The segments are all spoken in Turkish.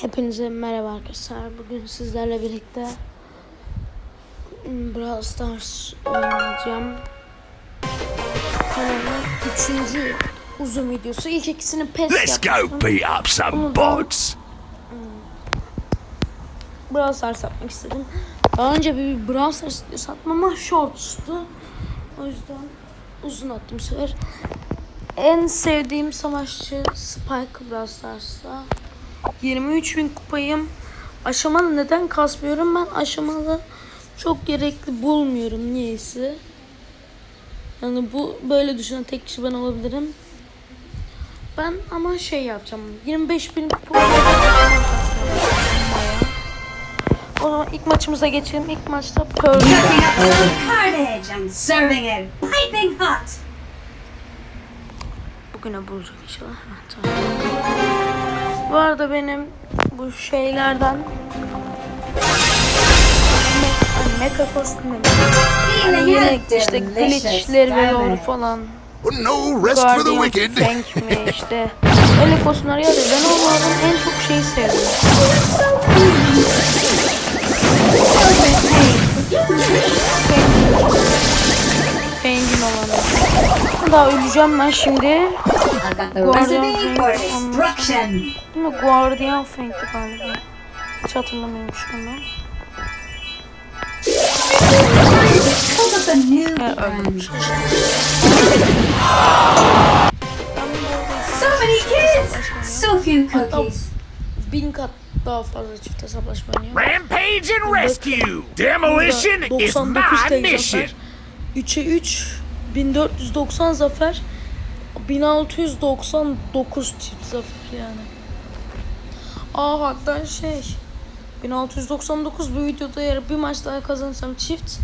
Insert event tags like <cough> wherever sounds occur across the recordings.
Hepinize merhaba arkadaşlar. Bugün sizlerle birlikte hmm, Brawl Stars oynayacağım. Kanalın üçüncü uzun videosu. İlk ikisini pes Let's go yapmıştım. beat up some bots. Brawl Stars yapmak istedim. Daha önce bir Brawl Stars videosu attım ama shorts'tu. O yüzden uzun attım bu sefer. En sevdiğim savaşçı Spike Brawl Stars'ta. 23 bin kupayım. Aşamalı neden kasmıyorum? Ben aşamalı çok gerekli bulmuyorum niyeyse. Yani bu böyle düşünen tek kişi ben olabilirim. Ben ama şey yapacağım. 25 bin kupa. O zaman ilk maçımıza geçelim. İlk maçta Pearl. Bugüne bulacak inşallah. Ha, tamam. Bu arada benim bu şeylerden Me- Mecha kostümü hani yine işte damn olur it. falan. No rest for the wicked. Tank mi işte öyle kostümler ya da ben onlardan en çok şeyi sevdim. Daha öleceğim ben şimdi. Guardian destruction. Değil mi? Guardian Fang'di galiba. Hiç hatırlamıyorum şu anda. Hold up a new Evet, brand. ölmüş. So many kids, so few cookies. Bin kat daha fazla çift hesaplaşma oynuyor. Rampage and rescue. Demolition is 99 my mission. zafer. 3'e 3 1490 zafer 1699 çift zafer yani. Aa hatta şey 1699 bu videoda eğer bir maç daha kazanırsam çift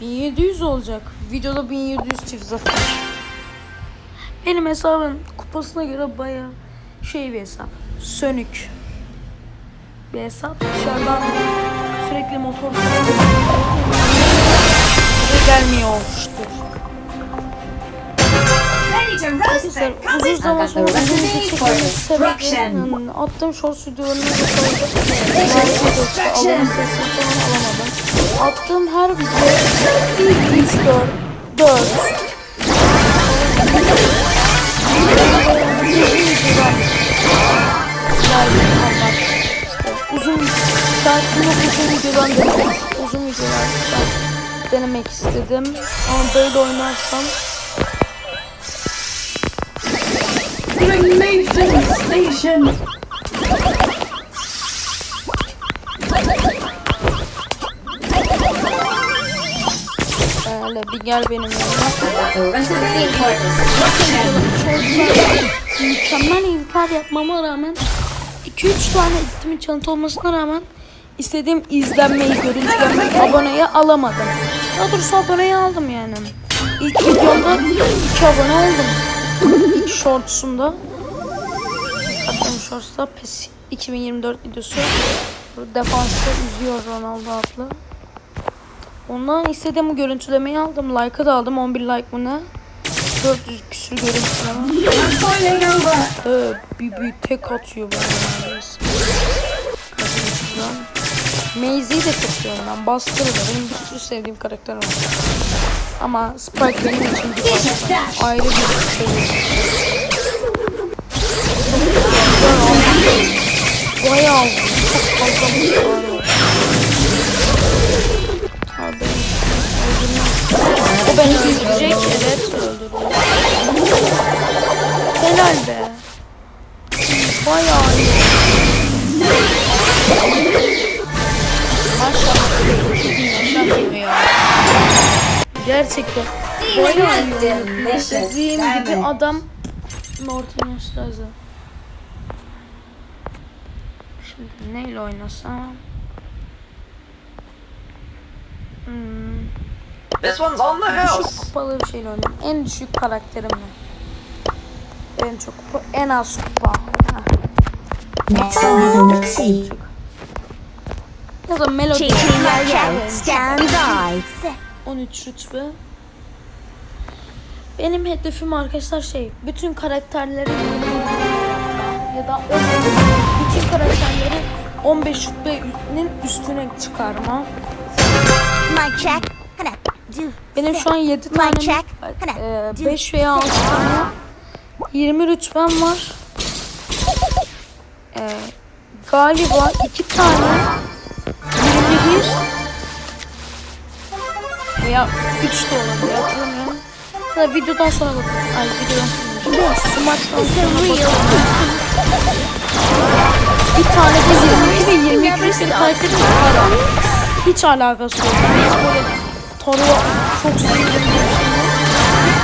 1700 olacak. Videoda 1700 çift zafer. Benim hesabın kupasına göre baya şey bir hesap. Sönük. Bir hesap. Dışarıdan sürekli motor gelmiyormuştur. Arkadaşlar uzun zaman sonra video çekmemin sebebi yani attığım short videolarını da koydum. Abone sesini falan alamadım. Attığım her video 3, 4, 4 uzun şarkımı uzun videodan denemek, uzun videolar denemek istedim. Ama böyle oynarsam Cremation station. Öyle bir gel benim yanıma. Mükemmel inkar yapmama rağmen 2-3 tane editimin çalıntı olmasına rağmen istediğim izlenmeyi, görüntülenmeyi, aboneyi alamadım. Daha doğrusu aboneyi aldım yani. İlk videomda 2 abone oldum. İlk shortsumda. Hatta shortsda PES 2024 videosu. Defansta üzüyor Ronaldo adlı. Ondan istediğim görüntülemeyi aldım. Like'ı da aldım. 11 like mı ne? 400 küsür görüntüleme. Evet, bir, bir tek atıyor bana neredeyse. De seviyorum ben. Buster'ı da benim sürü sevdiğim karakter var. Ama Spike benim için bir. Ayrı bir şey. Bayağı. Çok fazla bir var. Abi. O beni öldürecek. Evet öldürüyor. Helal be. Bayağı iyi. Gerçekten. Bayağı iyi. Dediğim gibi adam Norton lazım. Şimdi neyle oynasam? Hmm. This one's on the house. Düşük kupalı bir şeyle oynayayım. En düşük karakterimle. En çok kupa, en az kupa. Ya da melodi. Stand by. 13 rütbe. Benim hedefim arkadaşlar şey, bütün karakterleri ya da o bütün karakterleri 15 rütbenin üstüne çıkarma. Mic check. Benim şu an 7 Mic tane, e, 5 veya 6 tane 20 rütbem var. E, galiba 2 tane 21 veya 3 de olabilir hatırlamıyorum. Ya da videodan sonra bakalım. Ay videodan sonra. This Maçtan sonra real. <laughs> bir tane de 22 ve 22 rütbeli karakterim var. Hiç alakası yok. Böyle Toro çok sevdiğim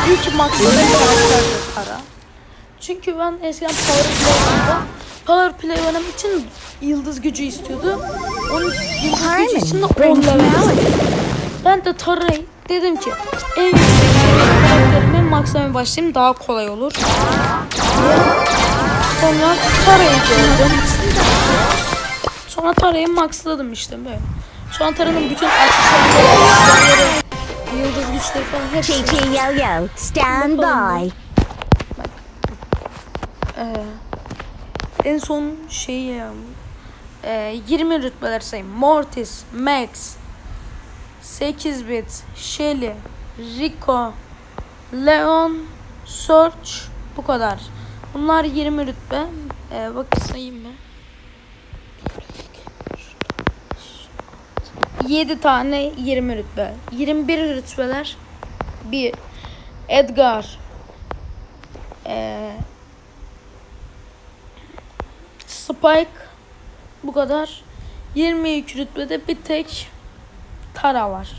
bir şey ki Max'ın bir Tara. Çünkü ben eskiden Power Player'da Power Play oynamak için yıldız gücü istiyordu. Onun yıldız gücü için de 10 level. Ben de Tara'yı dedim ki en yüksek seviyeli karakterime Max'la başlayayım daha kolay olur. Sonra Tara'yı gördüm. Sonra Tara'yı maxladım işte böyle. Şu an Tara'nın bütün aksesuarları, yıldız güçleri falan hepsi. TT Yo-Yo, stand Bakalım. by. Ee, en son şeyi e, 20 rütbeler sayayım. Mortis, Max, 8 bit, Shelly, Rico, Leon, Search bu kadar. Bunlar 20 rütbe. Ee, bak sayayım mı? 7 tane 20 rütbe. 21 rütbeler. 1 Edgar ee, Spike bu kadar. 22 rütbede bir tek Tara var.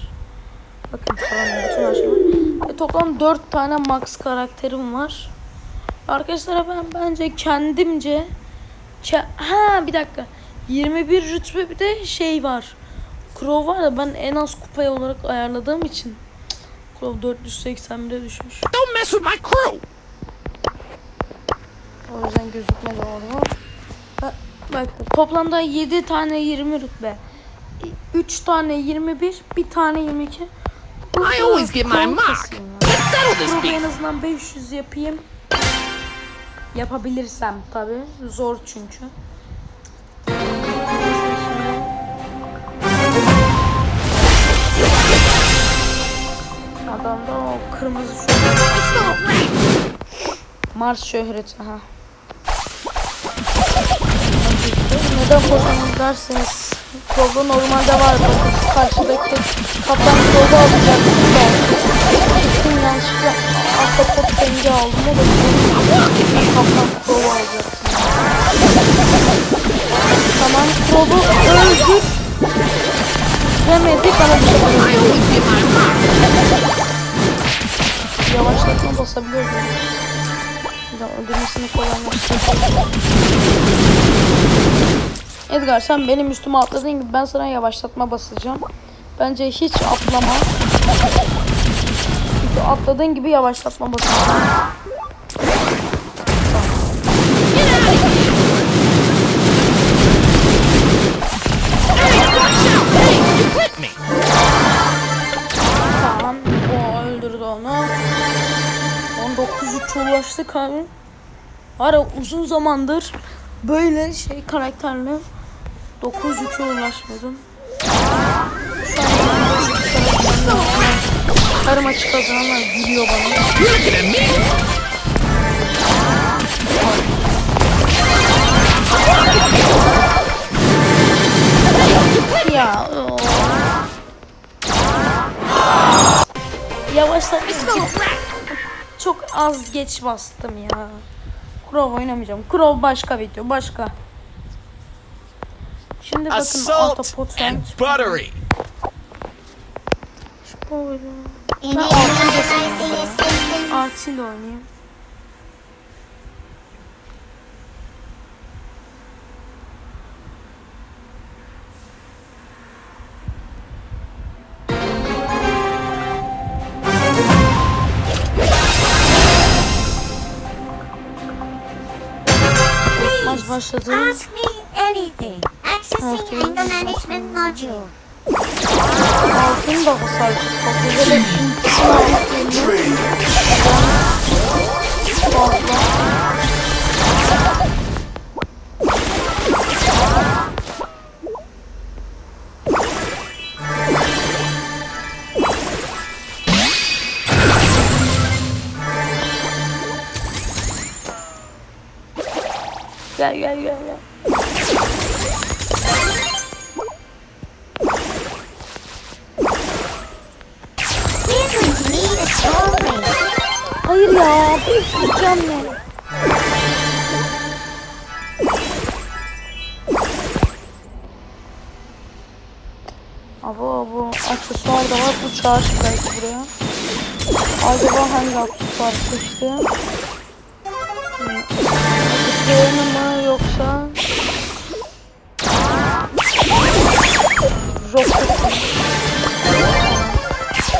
Bakın Tara'nın bütün var. Ve toplam 4 tane max karakterim var. Arkadaşlar ben bence kendimce ke- ha bir dakika 21 rütbe bir de şey var. Crow var da ben en az kupaya olarak ayarladığım için Crow 481'e düşmüş. Don't mess with my crew. O yüzden gözükmedi orada. Bak, toplamda 7 tane 20 rütbe. 3 tane 21, bir tane 22. Burada I always get my mark. Burada en azından 500 yapayım. Yapabilirsem tabi. Zor çünkü. Adamda o kırmızı şöhret. Mars şöhreti ha. Neden korkmanız derseniz Krog'da normalde var bakın karşıdaki kaptan Krog'u alacaktım da Yanlışlıkla Ahtapot rengi aldım o da Krog'u alacaktım Tamam Krog'u öldür Demedi bana bir şey. Yavaşlatma basabiliyoruz yani. Bir de öldürmesini kolaylaştırıyor. Edgar sen benim üstüme atladığın gibi ben sana yavaşlatma basacağım. Bence hiç atlama. Atladığın gibi yavaşlatma me. Tamam. O öldürdü onu. 19 ulaştık abi. Ara uzun zamandır böyle şey karakterle 9 yükü ulaşmadım. Şu an her maçı kazananlar gülüyor bana. Ya. o. Yavaşlatma. Çok az geç bastım ya. Crow oynamayacağım. Crow başka video. Başka. Şimdi bakın Assault and buttery. Böyle. Artille'de Artille oynayayım. Maç başladı. Ask me anything. Accessing anger management module. Altın da çok ultisini almak yerine fazla. Gel gel gel gel. Bir can ne? Abo abo aksesuar da var. Bu çağır belki buraya. Acaba hangi aksesuar seçti? Aksesuarını mı yoksa? Rocket mı?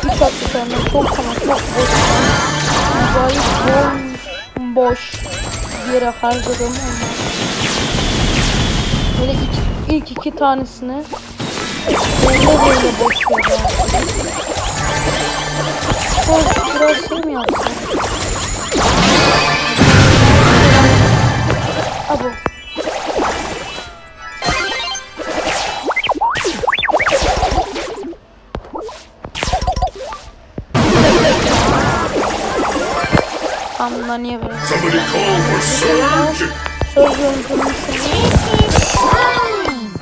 Üç aksesuarını çok ama çok boş. Uzayı bom, boş bir yere harcadım ama. Böyle ilk, ilk iki tanesini böyle böyle boş yere. Boş biraz şey mi yapsam? Abo. Bunlar niye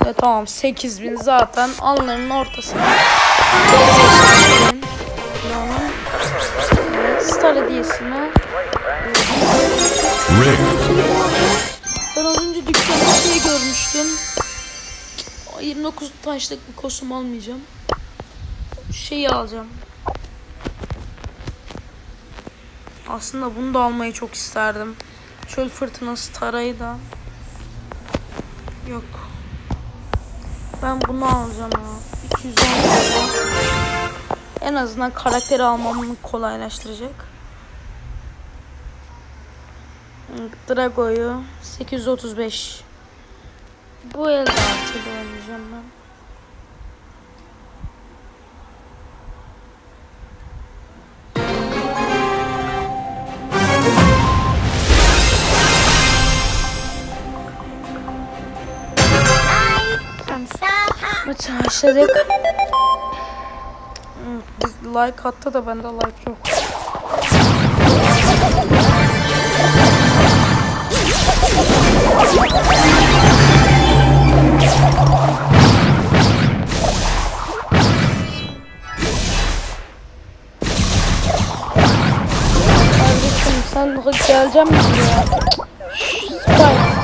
Evet tamam 8000 zaten alnının ortasına. Evet, Star hediyesine. Rick, Ben az önce dükkanda şey görmüştüm. 29 taşlık bir kostüm almayacağım. Şeyi alacağım. Aslında bunu da almayı çok isterdim. Çöl fırtınası tarayı da. Yok. Ben bunu alacağım ya. 210 lira. En azından karakteri almamı kolaylaştıracak. Drago'yu 835. Bu elde artıyla oynayacağım ben. Başladık. Biz like attı da bende like yok. Sen daha gelecek misin ya? Spike.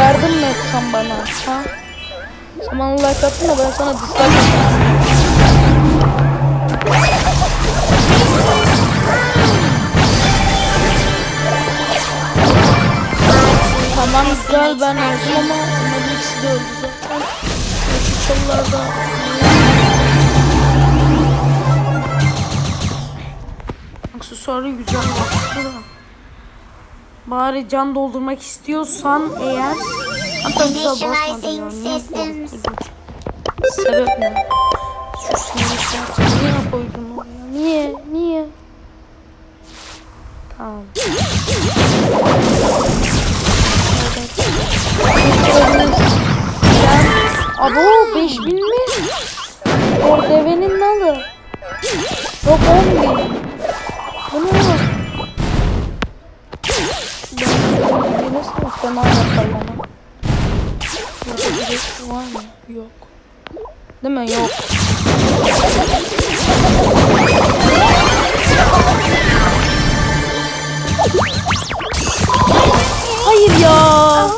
Yardım mı etsen bana? Ha? Sen bana like attın da ben sana dislike atayım. Tamam güzel ben öldüm ama onların ikisi de öldü zaten. Şu çalılarda Aksesuarı güzel baktı da. Bari can doldurmak istiyorsan eğer Hatta güzel basmadı ya. Sebep ne? Şu sinir şartı niye koydun oraya? Niye? Niye? Tamam. Ben... Abo 5000 mi? O devenin nalı. Yok 10 bin. Bu ne? Ben gelirsen fena yapar bana. Burada birisi var mı? Yok. Değil mi? Yok. Hayır ya.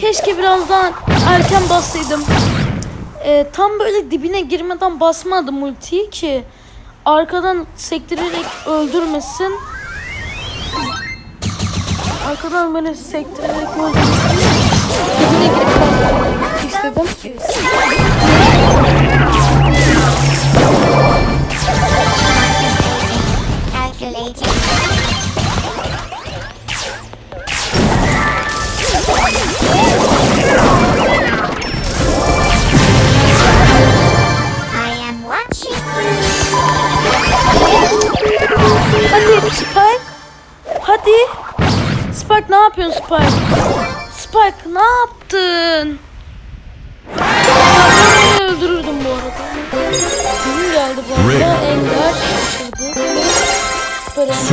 Keşke birazdan erken bassaydım. Ee, tam böyle dibine girmeden basmadım ultiyi ki arkadan sektirerek öldürmesin. Arkadan böyle sektirerek öldürmesin. Dibine girip istedim. Calculating.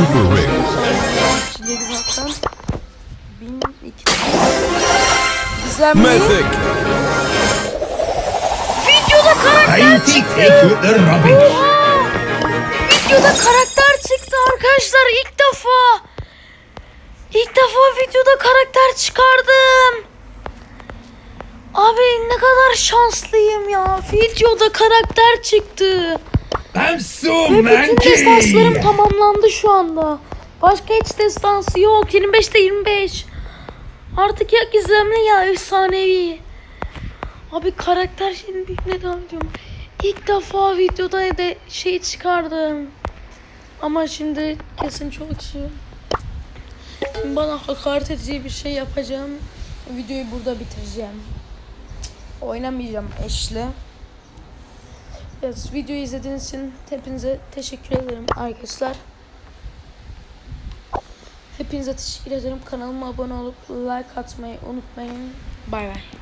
Super. 1002. gizemli. Videoda karakter. Oha! Videoda karakter çıktı arkadaşlar ilk defa. İlk defa videoda karakter çıkardım. Abi ne kadar şanslıyım ya. Videoda karakter çıktı. I'm so Ve bütün destanslarım tamamlandı şu anda. Başka hiç destansı yok. 25'te 25. Artık ya gizemli ya efsanevi. Abi karakter şimdi devam ediyorum. İlk defa videoda de şey çıkardım. Ama şimdi kesin çok kişi bana hakaret edici bir şey yapacağım. Videoyu burada bitireceğim. Oynamayacağım eşle. Evet, videoyu izlediğiniz için hepinize teşekkür ederim arkadaşlar. Hepinize teşekkür ederim. Kanalıma abone olup like atmayı unutmayın. Bay bay.